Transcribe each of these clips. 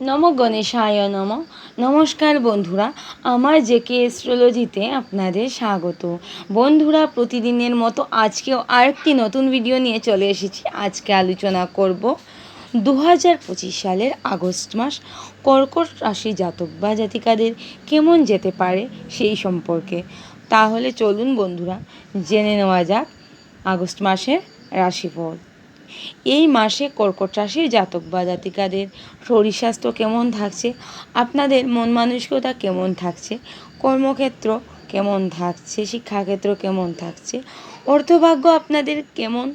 নম গণেশায় নম। নমস্কার বন্ধুরা, আমার জেকে অ্যাস্ট্রোলজিতে আপনাদের স্বাগত। বন্ধুরা, প্রতিদিনের মতো আজকেও আরেকটি নতুন ভিডিও নিয়ে চলে এসেছি। আজকে আলোচনা করব দু হাজার পঁচিশ সালের আগস্ট মাস, কর্কট রাশি জাতক বা জাতিকাদের কেমন যেতে পারে সেই সম্পর্কে। তাহলে চলুন বন্ধুরা, জেনে নেওয়া যাক আগস্ট মাসের রাশিফল। এই মাসে কর্কট রাশির জাতক বা জাতিকাদের শরীর স্বাস্থ্য কেমন থাকছে? আপনাদের মন মানসিকতা কেমন থাকছে? কর্মক্ষেত্র কেমন থাকছে? শিক্ষাক্ষেত্র কেমন থাকছে? অর্থভাগ্য আপনাদের কেমন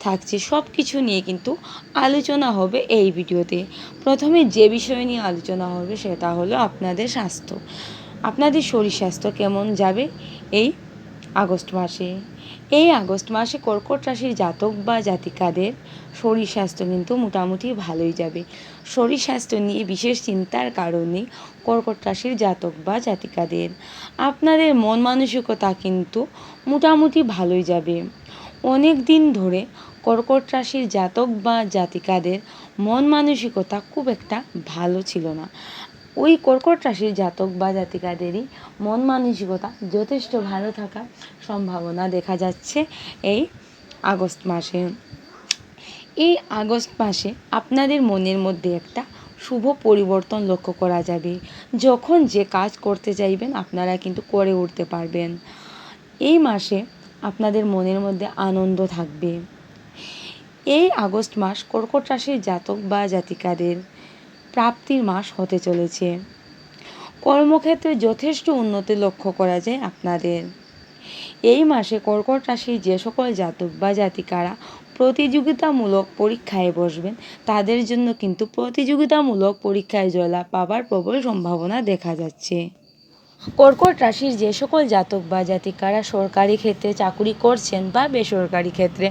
থাকছে? সব কিছু নিয়ে কিন্তু আলোচনা হবে এই ভিডিওতে। প্রথমে যে বিষয় নিয়ে আলোচনা হবে সেটা হলো আপনাদের স্বাস্থ্য। আপনাদের শরীর স্বাস্থ্য কেমন যাবে? এই আগস্ট মাসে। এই আগস্ট মাসে কর্কট রাশির জাতক বা জাতিকাদের শরীর স্বাস্থ্য কিন্তু মোটামুটি ভালোই যাবে। শরীর স্বাস্থ্য নিয়ে বিশেষ চিন্তার কারণে কর্কট রাশির জাতক বা জাতিকাদের আপনাদের মন মানসিকতা কিন্তু মোটামুটি ভালোই যাবে। অনেক দিন ধরে কর্কট রাশির জাতক বা জাতিকাদের মন মানসিকতা খুব একটা ভালো ছিল না। ওই কর্কট রাশির জাতক বা জাতিকাদেরই মন মানসিকতা যথেষ্ট ভালো থাকার সম্ভাবনা দেখা যাচ্ছে এই আগস্ট মাসে। এই আগস্ট মাসে আপনাদের মনের মধ্যে একটা শুভ পরিবর্তন লক্ষ্য করা যাবে। যখন যে কাজ করতে চাইবেন, আপনারা কিন্তু করে উঠতে পারবেন। এই মাসে আপনাদের মনের মধ্যে আনন্দ থাকবে। এই আগস্ট মাস কর্কট রাশির জাতক বা জাতিকাদের প্রাপ্তির মাস হতে চলেছে। কর্মক্ষেত্রে যথেষ্ট উন্নতি লক্ষ্য করা যায় আপনাদের। এই মাসে কর্কট রাশির যে সকল জাতক বা জাতিকারা প্রতিযোগিতামূলক পরীক্ষায় বসবেন, তাদের জন্য কিন্তু প্রতিযোগিতামূলক পরীক্ষায় জয়লাভ পাবার প্রবল সম্ভাবনা দেখা যাচ্ছে। কর্কট রাশির যে সকল জাতক বা জাতিকারা সরকারি ক্ষেত্রে চাকুরি করছেন বা বেসরকারি ক্ষেত্রে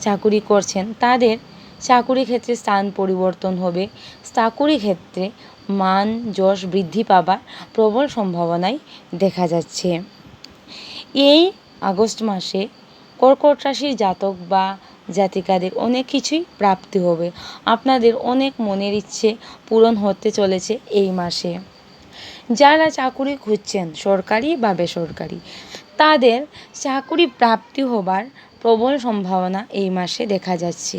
চাকুরি করছেন, তাদের চাকুরি ক্ষেত্রে স্থান পরিবর্তন হবে। চাকুরি ক্ষেত্রে মান, যশ বৃদ্ধি পাবার প্রবল সম্ভাবনাই দেখা যাচ্ছে। এই আগস্ট মাসে কর্কট রাশির জাতক বা জাতিকাদের অনেক কিছুই প্রাপ্তি হবে। আপনাদের অনেক মনের ইচ্ছে পূরণ হতে চলেছে এই মাসে। যারা চাকুরি খুঁজছেন, সরকারি বা বেসরকারি, তাদের চাকুরি প্রাপ্তি হবার প্রবল সম্ভাবনা এই মাসে দেখা যাচ্ছে।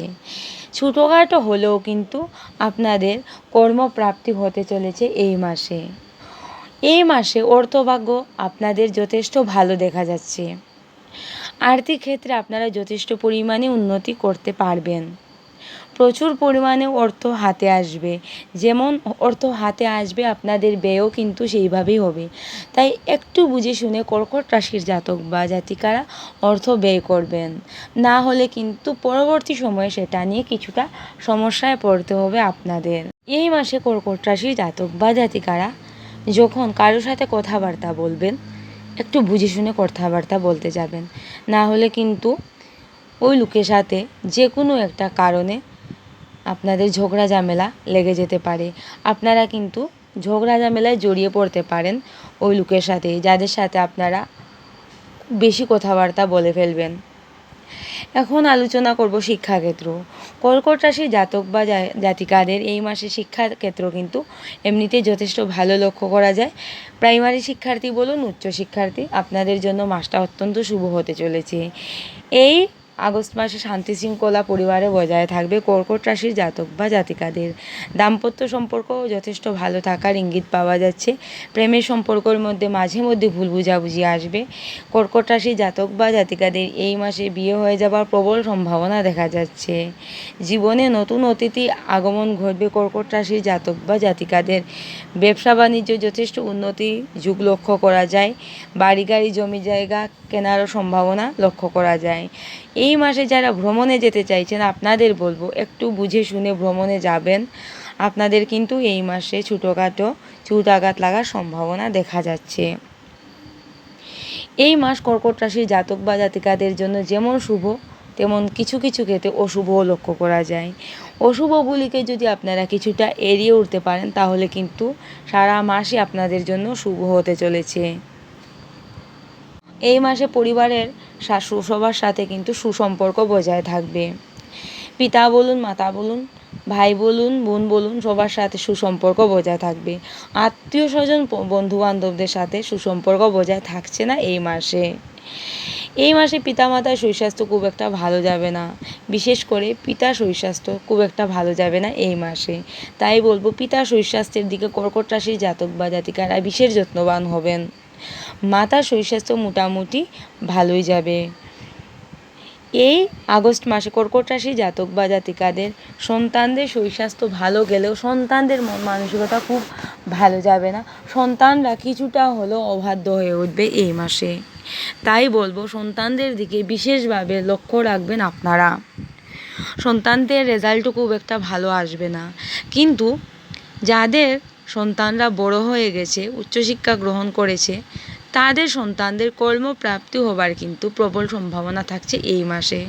ছোটোখাটো হলেও কিন্তু আপনাদের কর্মপ্রাপ্তি হতে চলেছে এই মাসে। এই মাসে অর্থভাগ্য আপনাদের যথেষ্ট ভালো দেখা যাচ্ছে। আর্থিক ক্ষেত্রে আপনারা যথেষ্ট পরিমাণে উন্নতি করতে পারবেন। প্রচুর পরিমাণে অর্থ হাতে আসবে। যেমন অর্থ হাতে আসবে, আপনাদের ব্যয়ও কিন্তু সেইভাবেই হবে। তাই একটু বুঝে শুনে কর্কট রাশির জাতক বা জাতিকারা অর্থ ব্যয় করবেন। না হলে কিন্তু পরবর্তী সময়ে সেটা নিয়ে কিছুটা সমস্যায় পড়তে হবে আপনাদের। এই মাসে কর্কট রাশির জাতক বা জাতিকারা যখন কারোর সাথে কথাবার্তা বলবেন, একটু বুঝে শুনে কথাবার্তা বলতে যাবেন। না হলে কিন্তু ওই লোকের সাথে যে কোনো একটা কারণে আপনাদের ঝগড়া ঝামেলা লেগে যেতে পারে। আপনারা কিন্তু ঝগড়া ঝামেলায় জড়িয়ে পড়তে পারেন ওই লোকের সাথে যাদের সাথে আপনারা বেশি কথাবার্তা বলে ফেলবেন। এখন আলোচনা করব শিক্ষাক্ষেত্র। কর্কট রাশির জাতক বা জাতিকাদের এই মাসে শিক্ষাক্ষেত্র কিন্তু এমনিতেই যথেষ্ট ভালো লক্ষ্য করা যায়। প্রাইমারি শিক্ষার্থী বলুন, উচ্চ শিক্ষার্থী, আপনাদের জন্য মাসটা অত্যন্ত শুভ হতে চলেছে। এই আগস্ট মাসে শান্তি শৃঙ্খলা পরিবারে বজায় থাকবে কর্কট রাশির জাতক বা জাতিকাদের। দাম্পত্য সম্পর্ক যথেষ্ট ভালো থাকার ইঙ্গিত পাওয়া যাচ্ছে। প্রেমের সম্পর্কের মধ্যে মাঝে মধ্যে ভুল বুঝাবুঝি আসবে। কর্কট রাশির জাতক বা জাতিকাদের এই মাসে বিয়ে হয়ে যাবার প্রবল সম্ভাবনা দেখা যাচ্ছে। জীবনে নতুন অতিথি আগমন ঘটবে কর্কট রাশির জাতক বা জাতিকাদের। ব্যবসা বাণিজ্য যথেষ্ট উন্নতি যুগ লক্ষ্য করা যায়। বাড়ি গাড়ি জমি জায়গা কেনারও সম্ভাবনা লক্ষ্য করা যায়। এই মাসে যারা ভ্রমণে যেতে চাইছেন, আপনাদের বলব, একটু বুঝে শুনে ভ্রমণে যাবেন। আপনাদের কিন্তু এই মাসে ছোটোখাটো চুট আঘাত লাগার সম্ভাবনা দেখা যাচ্ছে। এই মাস কর্কট রাশির জাতক বা জাতিকাদের জন্য যেমন শুভ, তেমন কিছু কিছু ক্ষেত্রে অশুভও লক্ষ্য করা যায়। অশুভগুলিকে যদি আপনারা কিছুটা এড়িয়ে উঠতে পারেন, তাহলে কিন্তু সারা মাসই আপনাদের জন্য শুভ হতে চলেছে। এই মাসে পরিবারের শাশু সবার সাথে কিন্তু সুসম্পর্ক বজায় থাকবে। পিতা বলুন, মাতা বলুন, ভাই বলুন, বোন বলুন, সবার সাথে সুসম্পর্ক বজায় থাকবে। আত্মীয় স্বজন বন্ধু বান্ধবদের সাথে সুসম্পর্ক বজায় থাকছে না এই মাসে। এই মাসে পিতা পিতামাতার শরীরস্বাস্থ্য খুব একটা ভালো যাবে না। বিশেষ করে পিতার শরীরস্বাস্থ্য খুব একটা ভালো যাবে না এই মাসে। তাই বলব, পিতার শরীরস্বাস্থ্যের দিকে কর্কট রাশির জাতক বা জাতিকারা বিশেষ যত্নবান হবেন। মাতার শরীরস্বাস্থ্য মোটামুটি ভালোই যাবে। এই আগস্ট মাসে কর্কট রাশি জাতক বা জাতিকাদের সন্তানদের শরীর স্বাস্থ্য ভালো গেলেও সন্তানদের মন মানসিকতা খুব ভালো যাবে না। সন্তানরা কিছুটা হলেও অবাধ্য হয়ে উঠবে এই মাসে। তাই বলব, সন্তানদের দিকে বিশেষভাবে লক্ষ্য রাখবেন আপনারা। সন্তানদের রেজাল্টও খুব একটা ভালো আসবে না। কিন্তু যাদের সন্তানরা বড়ো হয়ে গেছে উচ্চশিক্ষা গ্রহণ করেছে। তাদের সন্তানদের কর্মপ্রাপ্তি হবার কিন্তু প্রবল সম্ভাবনা থাকছে এই মাসে।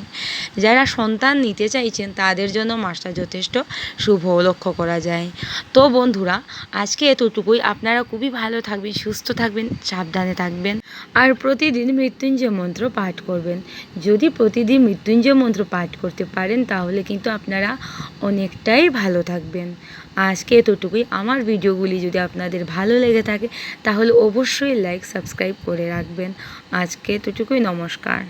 যারা সন্তান নিতে চাইছেন, তাদের জন্য মাসটা যথেষ্ট শুভ লক্ষ্য করা যায়। তো বন্ধুরা, আজকে এতটুকুই। আপনারা খুবই ভালো থাকবেন, সুস্থ থাকবেন, সাবধানে থাকবেন আর প্রতিদিন মৃত্যুঞ্জয় মন্ত্র পাঠ করবেন। যদি প্রতিদিন মৃত্যুঞ্জয় মন্ত্র পাঠ করতে পারেন, তাহলে কিন্তু আপনারা অনেকটাই ভালো থাকবেন। আজকে এতটুকুই। আমার ভিডিওগুলি যদি আপনাদের ভালো লেগে থাকে, তাহলে অবশ্যই লাইক সাবস্ক্রাইব করে রাখবেন। আজকে এতটুকুই নমস্কার।